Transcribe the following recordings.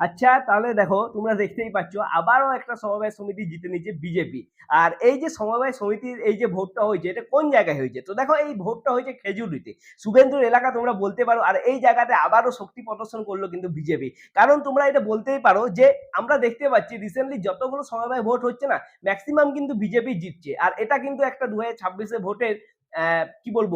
আচ্ছা তাহলে দেখো, তোমরা দেখতেই পাচ্ছ, আবারও একটা সমবায় সমিতি জিতে নিচ্ছে বিজেপি। আর এই যে সমবায় সমিতির এই যে ভোটটা হয়েছে, এটা কোন জায়গায় হয়েছে? তো দেখো, এই ভোটটা হয়েছে খেজুরিতে। শুভেন্দুর এলাকা তোমরা বলতে পারো, আর এই জায়গাতে আবারও শক্তি প্রদর্শন করল কিন্তু বিজেপি। কারণ তোমরা এটা বলতেই পারো যে, আমরা দেখতে পাচ্ছি রিসেন্টলি যতগুলো সমবায় ভোট হচ্ছে না ম্যাক্সিমাম কিন্তু বিজেপি জিতছে। আর এটা কিন্তু একটা দু হাজার ছাব্বিশে ভোটের কি বলব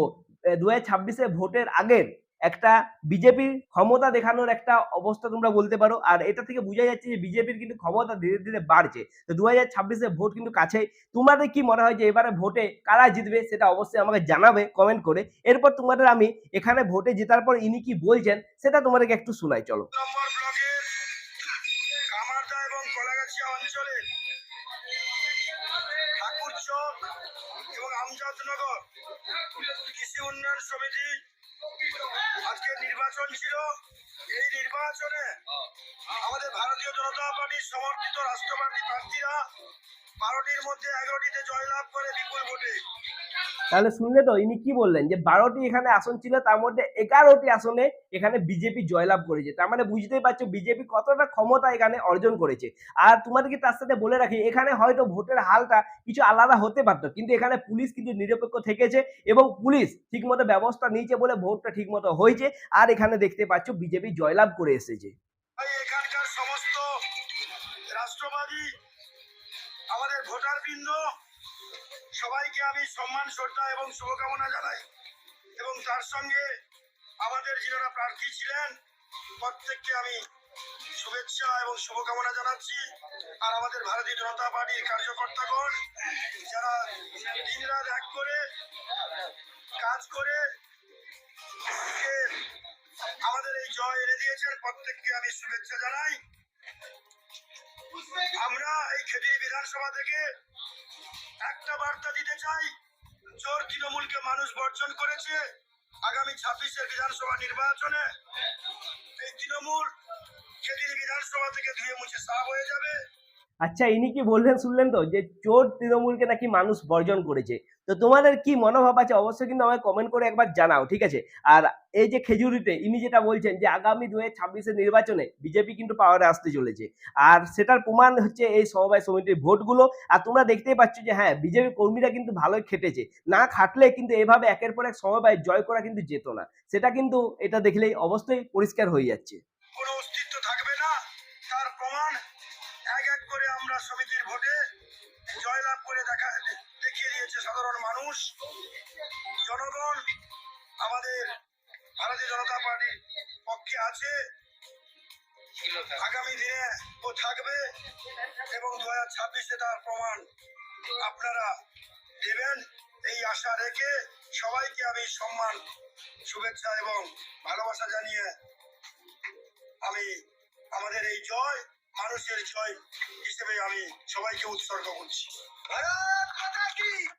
দু হাজার ভোটের আগের একটা বিজেপির ক্ষমতা দেখানোর একটা অবস্থা তোমরা বলতে পারো। আর এটা থেকে বোঝা যাচ্ছে যে বিজেপির কিন্তু ক্ষমতা ধীরে ধীরে বাড়ছে। তো দু হাজার ছাব্বিশে ভোট কিন্তু কাছেই। তোমাদের কি মনে হয় যে এবারে ভোটে কারা জিতবে সেটা অবশ্যই আমাকে জানাবে কমেন্ট করে। এরপর তোমাদের আমি এখানে ভোটে জেতার পর ইনি কি বলছেন সেটা তোমাদেরকে একটু শোনাই, চলো। এবং আমজাদনগর কৃষি উন্নয়ন সমিতি আজকে নির্বাচন ছিল। এই নির্বাচনে আমাদের ভারতীয় জনতা পার্টির সমর্থিত রাষ্ট্রবাদী প্রার্থীরা বারোটির মধ্যে এগারোটিতে জয়লাভ করে বিপুল ভোটে। তাহলে শুনলে তো ইনি কি বললেন যে, বারোটি এখানে আসন ছিল, তার মধ্যে এগারোটি আসনে এখানে বিজেপি জয়লাভ করেছে। তার মানে বুঝতেই পারছ, বিজেপি কতটা ক্ষমতা এখানে অর্জন করেছে। আর তোমাদেরকে তার সাথে বলে রাখি, এখানে হয়তো ভোটের হালটা কিছু আলাদা হতে পারতো, কিন্তু এখানে পুলিশ কিন্তু নিরপেক্ষ থেকেছে এবং পুলিশ ঠিকমতো ব্যবস্থা নিয়েছে বলে ভোটটা ঠিকমতো হয়েছে। আর এখানে দেখতে পাচ্ছ, বিজেপি জয়লাভ করে এসেছে। এখানকার সমস্ত রাষ্ট্রবাদী, আমাদের ভোটার বৃন্দ সবাইকে আমি সম্মান, শ্রদ্ধা এবং শুভকামনা জানাই। এবং তার সঙ্গে আমাদের যারা প্রার্থী ছিলেন, প্রত্যেককে আমি শুভেচ্ছা এবং শুভকামনা জানাচ্ছি। আর আমাদের ভারতীয় জনতা পার্টির কার্যকর্তাগণ, যারা দিনরাত এক করে কাজ করে আমাদের এই জয় এনে দিয়েছেন, প্রত্যেককে আমি শুভেচ্ছা জানাই। আমরা এই খেদির বিধানসভা থেকে একটা বার্তা দিতে চাই। জোর তৃণমূলকে মানুষ বর্জন করেছে আগামী ছাব্বিশের বিধানসভা নির্বাচনে। এই তৃণমূল সেদিন বিধানসভা থেকে ধুয়ে মুছে সাফ হয়ে যাবে। আচ্ছা ইনি কি বললেন, শুনলেন তো? যে চোর তৃণমূলকে নাকি মানুষ বর্জন করেছে। তো তোমাদের কি মনোভাব আছে? অবশ্যই কিন্তু আমাকে কমেন্ট করে একবার জানাও, ঠিক আছে? আর এই যে খেজুরিতে, ইনি যেটা বলছেন যে আগামী দু হাজার নির্বাচনে বিজেপি কিন্তু পাওয়ারে আসতে চলেছে। আর সেটার প্রমাণ হচ্ছে এই সমবায় সমিতির ভোটগুলো। আর তোমরা দেখতেই পাচ্ছ যে হ্যাঁ বিজেপি কর্মীরা কিন্তু ভালোই খেটেছে। না খাটলে কিন্তু এভাবে একের পর এক সমবায় জয় করা কিন্তু যেত না। সেটা কিন্তু এটা দেখলেই অবশ্যই পরিষ্কার হয়ে যাচ্ছে। কোনো অস্তিত্ব থাকবে না। তার প্রমাণ এক এক করে আমরা সমিতির ভোটে জয়লাভ করে দেখা, দেখিয়ে দিয়েছে সাধারণ মানুষ। জনগণ আমাদের ভারতীয় জনতা পার্টির পক্ষে আছে। আগামী দিনে ও থাকবে এবং দু হাজার ছাব্বিশে তার প্রমাণ আপনারা দেবেন। এই আশা রেখে সবাইকে আমি সম্মান, শুভেচ্ছা এবং ভালোবাসা জানিয়ে আমি আমাদের এই জয়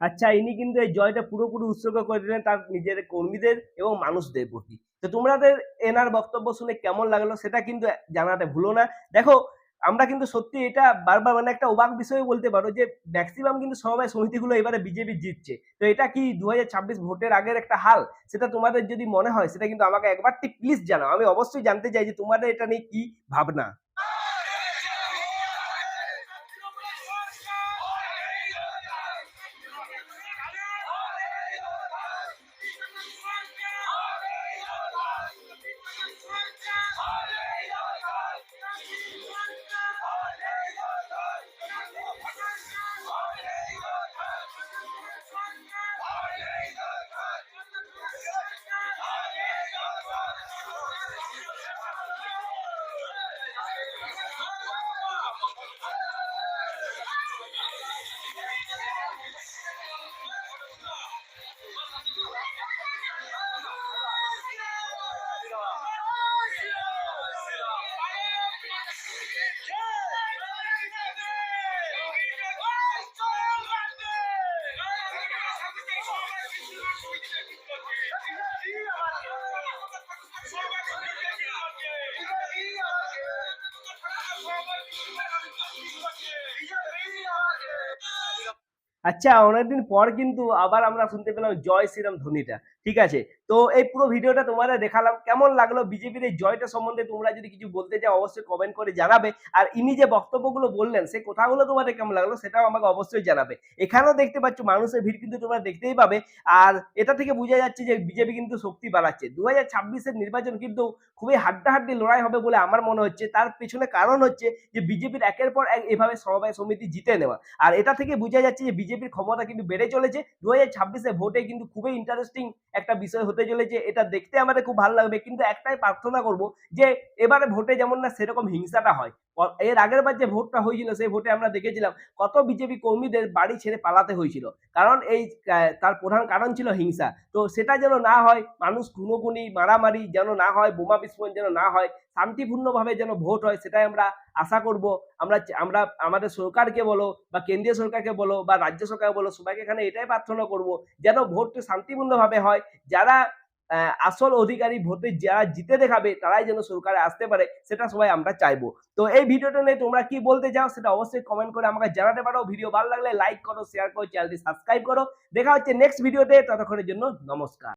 আচ্ছা ইনি কিন্তু এই জয়টা পুরোপুরি উৎসর্গ করে দিলেন তার নিজের কর্মীদের এবং মানুষদের প্রতি। তো তোমাদের এনার বক্তব্য শুনে কেমন লাগল সেটা কিন্তু জানাতে ভুলো না। দেখো, আমরা কিন্তু সত্যি এটা বারবার মানে একটা অবাক বিষয় বলতে পারো যে ম্যাক্সিমাম কিন্তু সমবায় সমিতিগুলো এবারে বিজেপি জিতছে। তো এটা কি দু হাজার ছাব্বিশ ভোটের আগের একটা হাল? সেটা তোমাদের যদি মনে হয়, সেটা কিন্তু আমাকে একবারটি প্লিজ জানাও। আমি অবশ্যই জানতে চাই যে তোমাদের এটা নিয়ে কি ভাবনা। আচ্ছা অনেকদিন পর কিন্তু আবার আমরা শুনতে পেলাম জয় শ্রীরাম ধ্বনিটা ঠিক আছে? তো এই পুরো ভিডিওটা তোমাদের দেখালাম। কেমন লাগল? বিজেপির এই জয়টা সম্বন্ধে তোমরা যদি কিছু বলতে চাও, অবশ্যই কমেন্ট করে জানাবে। আর ইনি যে বক্তব্যগুলো বললেন, সেই কথাগুলো তোমাদের কেমন লাগল সেটাও আমাকে অবশ্যই জানাবে। এখানেও দেখতে পাচ্ছ মানুষের ভিড় কিন্তু তোমরা দেখতেই পাবে। আর এটা থেকে বোঝা যাচ্ছে যে বিজেপি কিন্তু শক্তি বাড়াচ্ছে। দু হাজার নির্বাচন কিন্তু খুবই হাড্ডাহাড্ডি লড়াই হবে বলে আমার মনে হচ্ছে। তার পেছনে কারণ হচ্ছে যে বিজেপির একের পর এক এভাবে সমবায় সমিতি জিতে নেওয়া। আর এটা থেকে বোঝা যাচ্ছে যে বিজেপির ক্ষমতা কিন্তু বেড়ে চলেছে। দু হাজার ভোটে কিন্তু খুবই ইন্টারেস্টিং একটা বিষয় হতে চলেছে এটা দেখতে আমাদের খুব ভালো লাগবে। কিন্তু একটাই প্রার্থনা করব, যে এবারে ভোটে যেমন না সেরকম হিংসাটা হয়। এর আগের বার যে ভোটটা হয়েছিল, সেই ভোটে আমরা দেখেছিলাম কত বিজেপি কর্মীদের বাড়ি ছেড়ে পালাতে হয়েছিল। কারণ এই তার প্রধান কারণ ছিল হিংসা। তো সেটা যেন না হয়, মানুষ খুনোখুনি, মারামারি যেন না হয়, বোমা বিস্ফোরণ যেন না হয় শান্তিপূর্ণভাবে যেন ভোট হয়, সেটাই আমরা আশা করব। আমরা আমরা আমাদের সরকারকে বলো বা কেন্দ্রীয় সরকারকে বলো বা রাজ্য সরকারকে বলো, সবাইকে এখানে এটাই প্রার্থনা করব যেন ভোটটা শান্তিপূর্ণভাবে হয়। যারা আসল অধিকারী ভোটে যারা জিতে দেখাবে, তারাই যেন সরকারে আসতে পারে, সেটা সবাই আমরা চাইব। তো এই ভিডিওটা নিয়ে তোমরা কি বলতে চাও, সেটা অবশ্যই কমেন্ট করে আমাকে জানাতে পারো। ভিডিও ভালো লাগলে লাইক করো শেয়ার করো চ্যানেলটি সাবস্ক্রাইব করো। দেখা হচ্ছে নেক্সট ভিডিওতে ততক্ষণের জন্য নমস্কার।